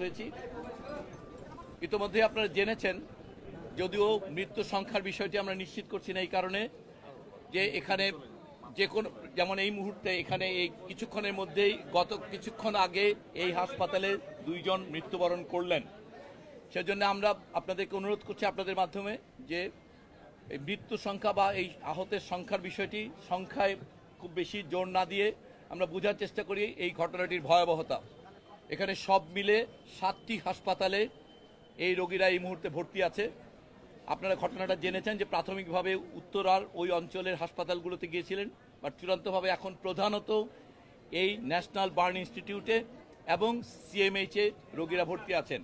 হয়েছি। ইতোমধ্যে আপনারা জেনেছেন, যদিও মৃত্যু সংখ্যার বিষয়টি আমরা নিশ্চিত করছি না এই কারণে, যে এখানে যে কোনো যেমন এই মুহূর্তে এখানে এই কিছুক্ষণের মধ্যেই গত কিছুক্ষণ আগে এই হাসপাতালে দুইজন মৃত্যুবরণ করলেন। সেজন্য আমরা আপনাদেরকে অনুরোধ করছি আপনাদের মাধ্যমে যে এই মৃত্যু সংখ্যা বা এই আহতের সংখ্যার বিষয়টি সংখ্যায় খুব বেশি জোর না দিয়ে আমরা বোঝার চেষ্টা করি এই ঘটনাটির ভয়াবহতা। এখানে সব মিলে সাতটি হাসপাতালে এই রোগীরা এই মুহূর্তে ভর্তি আছে। আপনারা ঘটনাটা জেনেছেন যে প্রাথমিকভাবে উত্তরার ওই অঞ্চলের হাসপাতালগুলোতে গিয়েছিলেন, বাট চূড়ান্তভাবে এখন প্রধানত এই ন্যাশনাল বার্ন ইনস্টিটিউটে এবং সিএমএইচে রোগীরা ভর্তি আছেন।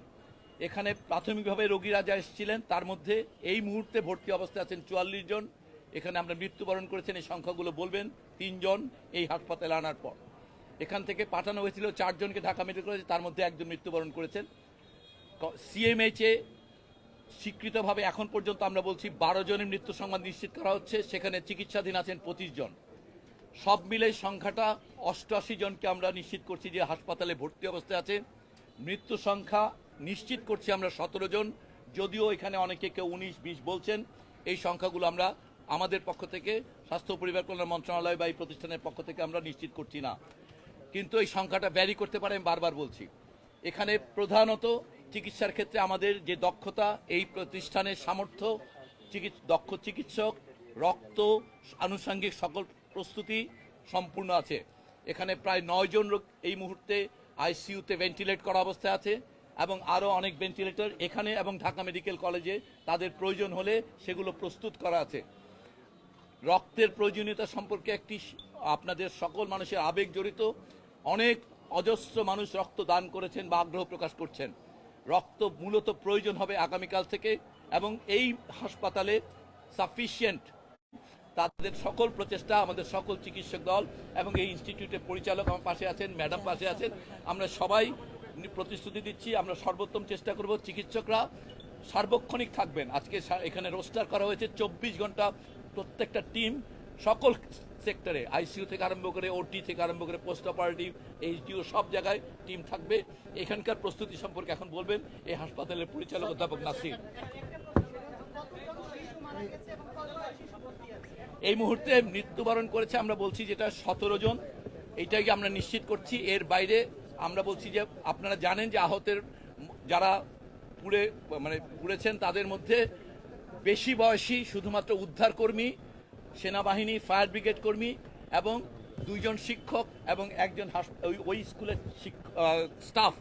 এখানে প্রাথমিকভাবে রোগীরা যা এসেছিলেন, তার মধ্যে এই মুহূর্তে ভর্তি অবস্থায় আছেন চুয়াল্লিশ জন। এখানে আমরা মৃত্যুবরণ করেছেন, এই সংখ্যাগুলো বলবেন, তিনজন এই হাসপাতালে আনার পর। এখান থেকে পাঠানো হয়েছিল, চারজনকে ঢাকা মেডিকেল কলেজে, তার মধ্যে একজন মৃত্যুবরণ করেছেন। সিএমএইচে স্বীকৃতভাবে এখন পর্যন্ত আমরা বলছি বারো জনের মৃত্যু সংবাদ নিশ্চিত করা হচ্ছে, সেখানে চিকিৎসাধীন আছেন পঁচিশ জন। সব মিলে সংখ্যাটা অষ্টআশি জনকে আমরা নিশ্চিত করছি যে হাসপাতালে ভর্তি অবস্থায় আছে মৃত্যু সংখ্যা নিশ্চিত করছি আমরা সতেরো জন, যদিও এখানে অনেকে কেউ উনিশ, বিশ বলছেন। এই সংখ্যাগুলো আমরা আমাদের পক্ষ থেকে, স্বাস্থ্য পরিবার কল্যাণ মন্ত্রণালয় বা এই প্রতিষ্ঠানের পক্ষ থেকে আমরা নিশ্চিত করছি না। কিন্তু এই সংখ্যাটা ভ্যারি করতে পারে, আমি বারবার বলছি। এখানে প্রধানত চিকিৎসার ক্ষেত্রে আমাদের যে দক্ষতা, এই প্রতিষ্ঠানের সামর্থ্য দক্ষ চিকিৎসক, রক্ত, আনুষঙ্গিক সকল প্রস্তুতি সম্পূর্ণ আছে। এখানে প্রায় নয় জন এই মুহূর্তে আইসিইউতে ভেন্টিলেট করা অবস্থায় আছে এবং আরও অনেক ভেন্টিলেটর এখানে এবং ঢাকা মেডিকেল কলেজে তাদের প্রয়োজন হলে সেগুলো প্রস্তুত করা আছে। রক্তের প্রয়োজনীয়তা সম্পর্কে একটি আপনাদের সকল মানুষের আবেগ জড়িত। অনেক অজস্র মানুষ রক্ত দান করেছেন বা আগ্রহ প্রকাশ করছেন। রক্ত মূলত প্রয়োজন হবে আগামীকাল থেকে এবং এই হাসপাতালে সাফিসিয়েন্ট তাদের সকল প্রচেষ্টা, আমাদের সকল চিকিৎসক দল এবং এই ইনস্টিটিউটের পরিচালক আমার পাশে আছেন ম্যাডাম পাশে আছেন। আমরা সবাই প্রতিশ্রুতি দিচ্ছি, আমরা সর্বোত্তম চেষ্টা করব, চিকিৎসকরা সার্বক্ষণিক থাকবেন। আজকে এখানে রোস্টার করা হয়েছে চব্বিশ ঘণ্টা প্রত্যেকটা টিম সকল সেক্টরে আইসিইউ থেকে আরম্ভ করে ওটি থেকে আরম্ভ করে পোস্ট অপারেটিভ এইচডিও সব জায়গায় টিম থাকবে। এখানকার প্রস্তুতি সম্পর্কে এখন বলবেন এই হাসপাতালের পরিচালক অধ্যাপক নাসির। এই মুহূর্তে মৃত্যুবরণ করেছে, আমরা বলছি যেটা সতেরো জন। এইটাকে আমরা নিশ্চিত করছি। এর বাইরে আমরা বলছি যে আপনারা জানেন যে আহতের যারা পুড়ে মানে পুড়েছেন তাদের মধ্যে বেশি বয়সী শুধুমাত্র উদ্ধার কর্মী সেনাবাহিনী ফায়ার ব্রিগেড কর্মী এবং দুইজন শিক্ষক এবং একজন ওই স্কুলের স্টাফ